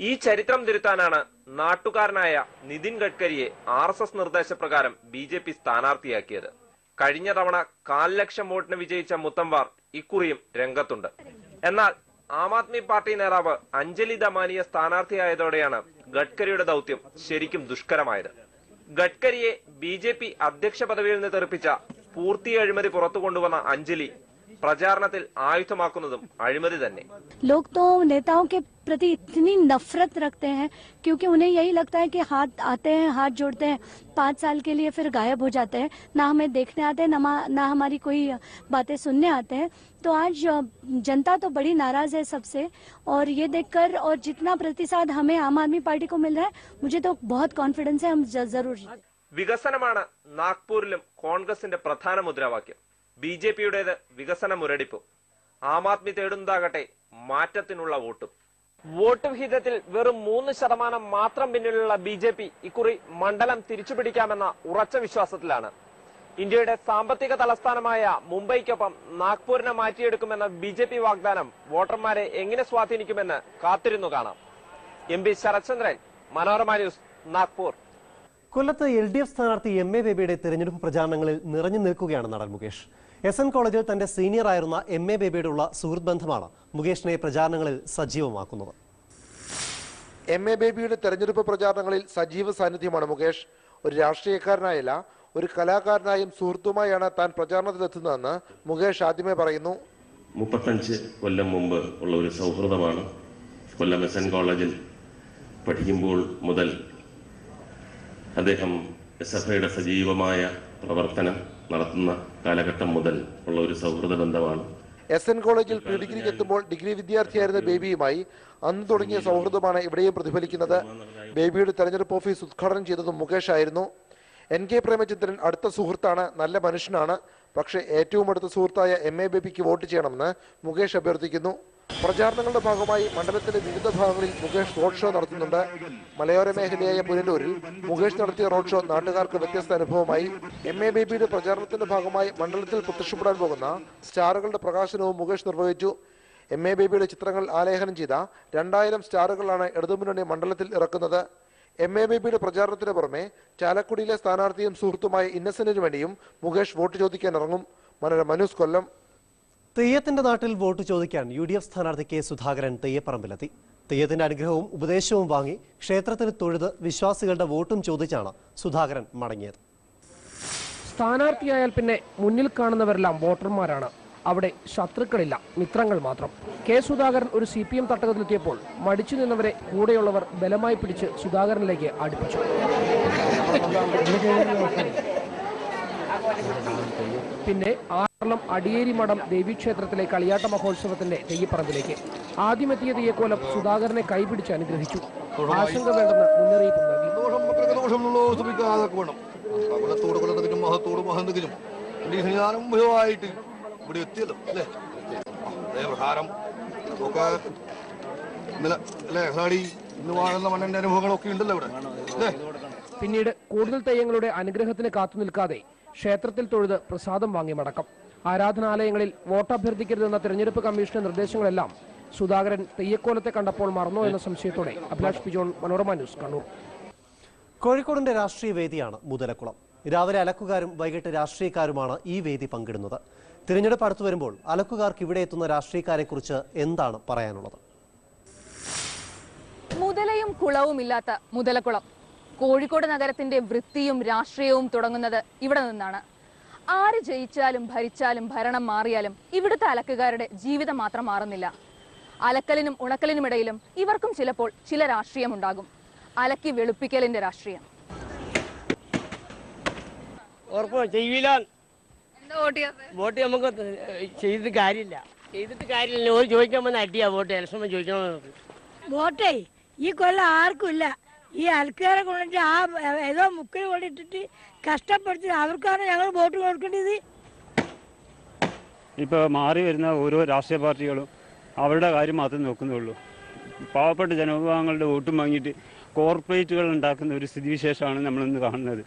ഈ ചരിത്രം തിരുത്താനാണ് നാട്ടുകാരനായ നിതിൻ ഗഡ്കരിയെ ആർ എസ് എസ് നിർദ്ദേശപ്രകാരം ബി ജെ പി സ്ഥാനാർത്ഥിയാക്കിയത്. കഴിഞ്ഞ തവണ കാൽ ലക്ഷം വോട്ടിന് വിജയിച്ച മുത്തംവാർ ഇക്കുറിയും രംഗത്തുണ്ട്. എന്നാൽ ആം ആദ്മി പാർട്ടി നേതാവ് അഞ്ജലി ദമാനിയെ സ്ഥാനാർത്ഥിയായതോടെയാണ് ഗഡ്കരിയുടെ ദൗത്യം ശരിക്കും ദുഷ്കരമായത്. ഗഡ്കരിയെ ബി ജെ പി അധ്യക്ഷ പദവിയിൽ നിന്ന് തെറിപ്പിച്ച പൂർത്തി അഴിമതി പുറത്തു കൊണ്ടുവന്ന അഞ്ജലി പ്രചാരണത്തിൽ ആയുധമാക്കുന്നതും അഴിമതി തന്നെ लोग तो नेताओं के प्रति इतनी नफरत रखते हैं क्योंकि उन्हें यही लगता है कि हाथ आते हैं हाथ जोड़ते हैं पाँच साल के लिए फिर गायब हो जाते हैं ना हमें देखने आते हैं ना मा- ना हमारी कोई बातें सुनने आते हैं तो आज अ, जनता तो बड़ी नाराज है सबसे और ये देखकर और जितना प्रतिसाद हमें आम आदमी पार्टी को मिल रहा है मुझे तो बहुत कॉन्फिडेंस है हम ज- जरूर जीतेंगे। വികസനമാണ് നാഗ്പൂരിലും കോൺഗ്രസിന്റെ പ്രധാന മുദ്രാവാക്യം ബി ജെ പിയുടേത് വികസന മുരടിപ്പ്. ആം ആദ്മി തേടുന്നതാകട്ടെ മാറ്റത്തിനുള്ള വോട്ടും. വോട്ട് വിഹിതത്തിൽ വെറും മൂന്ന് ശതമാനം മാത്രം പിന്നിലുള്ള ബി ജെ പി ഇക്കുറി മണ്ഡലം തിരിച്ചുപിടിക്കാമെന്ന ഉറച്ച വിശ്വാസത്തിലാണ്. ഇന്ത്യയുടെ സാമ്പത്തിക തലസ്ഥാനമായ മുംബൈക്കൊപ്പം നാഗ്പൂരിനെ മാറ്റിയെടുക്കുമെന്ന ബി ജെ പി വാഗ്ദാനം വോട്ടർമാരെ എങ്ങനെ സ്വാധീനിക്കുമെന്ന് കാത്തിരുന്നു കാണാം. M P Sarathchandran Manorama news Nagpur. കൊല്ലത്ത് എൽ ഡി എഫ് സ്ഥാനാർത്ഥി എം എ ബേബിയുടെ തെരഞ്ഞെടുപ്പ് പ്രചാരണങ്ങളിൽ നിറഞ്ഞു നിൽക്കുകയാണ് നടൻ മുകേഷ്. എസ് എൻ കോളേജിൽ തന്റെ സീനിയർ ആയിരുന്ന എം എ ബേബിയോടുള്ള സുഹൃത്ത് ബന്ധമാണ് മുകേഷിനെ പ്രചാരണങ്ങളിൽ സജീവമാക്കുന്നത്. എം എ ബേബിയുടെ തെരഞ്ഞെടുപ്പ് പ്രചാരണങ്ങളിൽ സജീവ സാന്നിധ്യമാണ് മുകേഷ്. ഒരു രാഷ്ട്രീയക്കാരനായല്ല ഒരു കലാകാരനായും സുഹൃത്തുമായാണ് താൻ പ്രചാരണത്തിലെത്തുന്നതെന്ന് മുകേഷ് ആദ്യമേ പറയുന്നു. മുപ്പത്തഞ്ച് കൊല്ലം മുമ്പ് ഉള്ള ഒരു സൗഹൃദമാണ് കൊല്ലം എസ് എൻ കോളേജിൽ പഠിക്കുമ്പോൾ മുതൽ അദ്ദേഹം എസ് എഫ് ഐയുടെ സജീവമായ പ്രവർത്തനം നടത്തുന്ന കാലഘട്ടം മുതൽ ഉള്ള ഒരു സൗഹൃദ ബന്ധമാണ്. എസ് എൻ കോളേജിൽ പ്രീ ഡിഗ്രിക്ക് എത്തുമ്പോൾ ഡിഗ്രി വിദ്യാർത്ഥിയായിരുന്ന ബേബിയുമായി അന്ന് തുടങ്ങിയ സൗഹൃദമാണ് ഇവിടെയും പ്രതിഫലിക്കുന്നത്. ബേബിയുടെ തെരഞ്ഞെടുപ്പ് ഓഫീസ് ഉദ്ഘാടനം ചെയ്തതും മുകേഷ് ആയിരുന്നു. എൻ കെ പ്രേമചന്ദ്രൻ അടുത്ത സുഹൃത്താണ് നല്ല മനുഷ്യനാണ്. പക്ഷേ ഏറ്റവും അടുത്ത സുഹൃത്തായ എം എ ബേബിക്ക് വോട്ട് ചെയ്യണമെന്ന് മുകേഷ് അഭ്യർത്ഥിക്കുന്നു. പ്രചാരണങ്ങളുടെ ഭാഗമായി മണ്ഡലത്തിലെ വിവിധ ഭാഗങ്ങളിൽ മുകേഷ് റോഡ് ഷോ നടത്തുന്നുണ്ട്. മലയോര മേഖലയായ പുനലൂരിൽ മുകേഷ് നടത്തിയ റോഡ് ഷോ നാട്ടുകാർക്ക് വ്യത്യസ്ത അനുഭവമായി. എം എ ബേബിയുടെ പ്രചാരണത്തിന്റെ ഭാഗമായി മണ്ഡലത്തിൽ പ്രത്യക്ഷപ്പെടാൻ പോകുന്ന സ്റ്റാറുകളുടെ പ്രകാശനവും മുകേഷ് നിർവഹിച്ചു. എം എ ബേബിയുടെ ചിത്രങ്ങൾ ആലേഖനം ചെയ്ത രണ്ടായിരം സ്റ്റാറുകളാണ് ഇടതുമുന്നണി മണ്ഡലത്തിൽ ഇറക്കുന്നത്. എം എ ബേബിയുടെ പ്രചാരണത്തിന് പുറമെ ചാലക്കുടിയിലെ സ്ഥാനാർത്ഥിയും സുഹൃത്തുമായ ഇന്നസെന്റിന് വേണ്ടിയും മുകേഷ് വോട്ട് ചോദിക്കാൻ ഇറങ്ങും. മനോരമ ന്യൂസ് കൊല്ലം. തെയ്യത്തിന്റെ നാട്ടിൽ വോട്ട് ചോദിക്കാൻ യു ഡി എഫ് സ്ഥാനാർത്ഥി കെ സുധാകരൻ തെയ്യപ്പറമ്പിലെത്തി. തെയ്യത്തിന്റെ അനുഗ്രഹവും ഉപദേശവും വാങ്ങി ക്ഷേത്രത്തിന് തൊഴുത് വിശ്വാസികളുടെ വോട്ടും ചോദിച്ചാണ് സുധാകരൻ മടങ്ങിയത്. സ്ഥാനാർത്ഥിയായാൽ പിന്നെ മുന്നിൽ കാണുന്നവരെല്ലാം വോട്ടർമാരാണ്. അവിടെ ശത്രുക്കളില്ല മിത്രങ്ങൾ മാത്രം. കെ സുധാകരൻ ഒരു സി പി എം തട്ടകത്തിലെത്തിയപ്പോൾ മടിച്ചു നിന്നവരെ കൂടെയുള്ളവർ ബലമായി പിടിച്ച് സുധാകരനിലേക്ക് അടുപ്പിച്ചു. പിന്നെ ആറളം അടിയേരി മഠം ദേവീക്ഷേത്രത്തിലെ കളിയാട്ട മഹോത്സവത്തിന്റെ തെയ്യപ്പറമ്പിലേക്ക്. ആദ്യമെത്തിയ തെയ്യക്കോലം സുധാകരനെ കൈപിടിച്ച് അനുഗ്രഹിച്ചു. ആശങ്ക വേണ്ടെന്ന് മുന്നറിയിപ്പ് നൽകി. ഇവിടെ എത്തിയല്ലോ അല്ലേ? ഒക്കെ ഇന്നലെ അല്ലേ ഇന്ന് വാഴുന്ന മണ്ണിന്റെ അനുഭവങ്ങളൊക്കെ ഉണ്ടല്ലോ ഇവിടെ പിന്നീട് കൂടുതൽ തെയ്യങ്ങളുടെ അനുഗ്രഹത്തിന് കാത്തു നിൽക്കാതെ ക്ഷേത്രത്തിൽ തൊഴുത് പ്രസാദം വാങ്ങി മടക്കം. ആരാധനാലയങ്ങളിൽ വോട്ട് അഭ്യർത്ഥിക്കരുതെന്ന തെരഞ്ഞെടുപ്പ് കമ്മീഷന്റെ നിർദ്ദേശങ്ങളെല്ലാം സുധാകരൻ തെയ്യക്കോലത്തെ കണ്ടപ്പോൾ മറന്നോ എന്ന സംശയത്തോടെ അഭിലാഷ് പിജോൺ മനോരമ ന്യൂസ് കണ്ണൂർ. കോഴിക്കോടിന്റെ രാഷ്ട്രീയ വേദിയാണ് മുതലക്കുളം. രാവിലെ അലക്കുകാരും വൈകിട്ട് രാഷ്ട്രീയക്കാരുമാണ് ഈ വേദി പങ്കിടുന്നത്. തിരഞ്ഞെടുപ്പ് അടുത്തു വരുമ്പോൾ അലക്കുകാർക്ക് ഇവിടെ എത്തുന്ന രാഷ്ട്രീയക്കാരെക്കുറിച്ച് എന്താണ് പറയാനുള്ളത്? മുതലയും കുളവും ഇല്ലാത്ത മുതലക്കുളം. കോഴിക്കോട് നഗരത്തിന്റെ വൃത്തിയും രാഷ്ട്രീയവും തുടങ്ങുന്നത് ഇവിടെ നിന്നാണ്. ആര് ജയിച്ചാലും ഭരിച്ചാലും ഭരണം മാറിയാലും ഇവിടുത്തെ അലക്കുകാരുടെ ജീവിതം മാത്രം മാറുന്നില്ല. അലക്കലിനും ഉണക്കലിനുമിടയിലും ഇവർക്കും ചിലപ്പോൾ ചില രാഷ്ട്രീയമുണ്ടാകും അലക്കി വെളുപ്പിക്കലിന്റെ രാഷ്ട്രീയം. ചെയ്യില്ല വോട്ട് വോട്ട് നമുക്ക് ചെയ്തിട്ട് കാര്യമില്ല. ചെയ്തിട്ട് കാര്യമില്ല. ചോദിക്കാൻ വന്ന അടിയാ വോട്ട് ഇലക്ഷൻ ചോദിക്കണമെന്ന് വോട്ടേ ഈ കൊല്ലം ആർക്കും ഇല്ല. ഈ ആൾക്കാരെ കൊണ്ടിട്ട് ആ ഏതോ മുക്കിൽ കൊണ്ടിട്ടിട്ട് കഷ്ടപ്പെടുത്തി അവർക്കാണ് ഞങ്ങൾ വോട്ട് കൊടുക്കേണ്ടത്. ഇപ്പോൾ മാറി വരുന്ന ഓരോ രാഷ്ട്രീയ പാർട്ടികളും അവരുടെ കാര്യം മാത്രമേ നോക്കുന്നുള്ളൂ. പാവപ്പെട്ട ജനവിഭാഗങ്ങളുടെ വോട്ടും വാങ്ങിയിട്ട് കോർപ്പറേറ്റുകൾ ഉണ്ടാക്കുന്ന ഒരു സ്ഥിതിവിശേഷമാണ് നമ്മൾ ഇന്ന് കാണുന്നത്.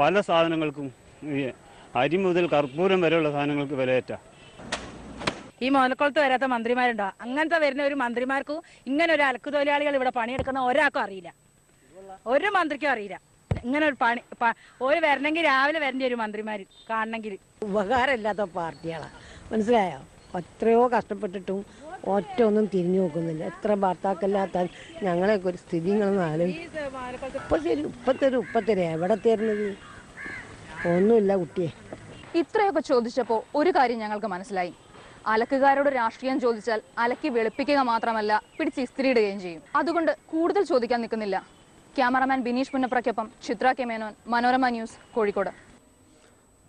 പല സാധനങ്ങൾക്കും അരി മുതൽ കർപ്പൂരം വരെയുള്ള സാധനങ്ങൾക്ക് വിലയേറ്റ. ഈ മോനക്കുളത്ത് വരാത്ത മന്ത്രിമാരുണ്ടോ? അങ്ങനത്തെ വരുന്ന ഒരു മന്ത്രിമാർക്കും ഇങ്ങനെ ഒരു അലക്കു തൊഴിലാളികൾ ഇവിടെ പണിയെടുക്കുന്ന ഒരാൾക്കും അറിയില്ല. ഒരു മന്ത്രിക്കും അറിയില്ല. ഇങ്ങനെ ഒരു പണി ഒരു വരണമെങ്കിൽ രാവിലെ വരേണ്ടി ഒരു മന്ത്രിമാര് കാണണമെങ്കിൽ. ഉപകാരമില്ലാത്ത പാർട്ടികളാണ് മനസ്സിലായോ? എത്രയോ കഷ്ടപ്പെട്ടിട്ടും ഒറ്റ ഒന്നും തിരിഞ്ഞു നോക്കുന്നില്ല. എത്ര ഭർത്താക്കല്ലാത്ത ഞങ്ങളെയൊക്കെ ഒരു സ്ഥിതി നിങ്ങളൊന്ന് ഇപ്പൊ ശരി തരും ഇപ്പം തരും ഇപ്പം തരും എവിടെ തരുന്നത്? ഒന്നുമില്ല കുട്ടിയെ. ഇത്രയൊക്കെ ചോദിച്ചപ്പോൾ ഒരു കാര്യം ഞങ്ങൾക്ക് മനസ്സിലായി. അലക്കുകാരോട് രാഷ്ട്രീയം ചോദിച്ചാൽ അലക്കി വെളുപ്പിക്കുക മാത്രമല്ല പിടിച്ച് ഇസ്തിരിയിടുകയും ചെയ്യും. അതുകൊണ്ട് കൂടുതൽ ചോദിക്കാൻ നിൽക്കുന്നില്ല. ക്യാമറമാൻ ബിനീഷ് പുന്നപ്രയ്ക്കൊപ്പം ചിത്ര കെ മേനോൻ മനോരമ ന്യൂസ് കോഴിക്കോട്.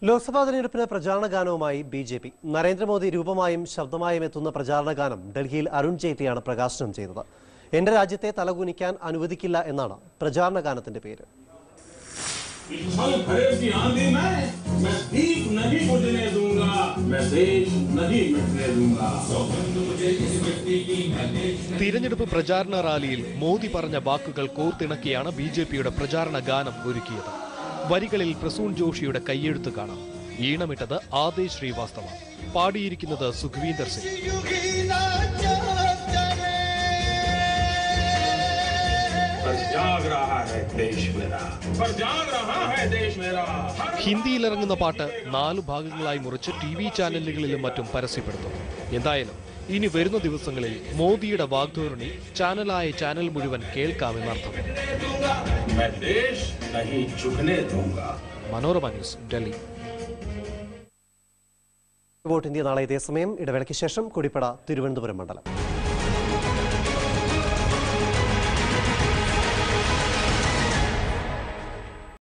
ലോക്സഭാ തെരഞ്ഞെടുപ്പിന് പ്രചാരണ ഗാനവുമായി ബി ജെ പി. നരേന്ദ്രമോദി രൂപമായും ശബ്ദമായും എത്തുന്ന പ്രചാരണ ഗാനം ഡൽഹിയിൽ അരുൺ ജെയ്റ്റ്ലിയാണ് പ്രകാശനം ചെയ്തത്. എന്റെ രാജ്യത്തെ തലകുനിക്കാൻ അനുവദിക്കില്ല എന്നാണ് പ്രചാരണ ഗാനത്തിന്റെ പേര്. भल भरे की आंधी में मैं दीप नहीं बुझने दूंगा मैं देश नहीं मिटने दूंगा मुझे किसी व्यक्ति की मैं देश തിരഞ്ഞെടുപ്പ് പ്രചാരണ റാലിയിൽ മോദി പറഞ്ഞ വാക്കുകൾ കോർത്തിണക്കിയാണ് ബി ജെ പിയുടെ പ്രചാരണ ഗാനം ഒരുക്കിയത് വരികളിൽ പ്രസൂൺ ജോഷിയുടെ കയ്യെഴുത്ത് കാണാം ഈണമിട്ടത് ആദേശ് ശ്രീവാസ്തവ പാടിയിരിക്കുന്നത് സുഖ്വീന്ദർ സിംഗ് ഹിന്ദിയിൽ ഇറങ്ങുന്ന പാട്ട് നാല് ഭാഗങ്ങളായി മുറിച്ച് ടി വി ചാനലുകളിലും മറ്റും പരസ്യപ്പെടുത്തും. എന്തായാലും ഇനി വരുന്ന ദിവസങ്ങളിൽ മോദിയുടെ വാഗ്ദോരണി ചാനലായ ചാനൽ മുഴുവൻ കേൾക്കാമെന്നർത്ഥം മനോരമ ന്യൂസ് ഡൽഹി. വോട്ടിന്റെ നാളെ ഇതേസമയം ഇടവേളയ്ക്ക് ശേഷം കൊടിപ്പട തിരുവനന്തപുരം മണ്ഡലം.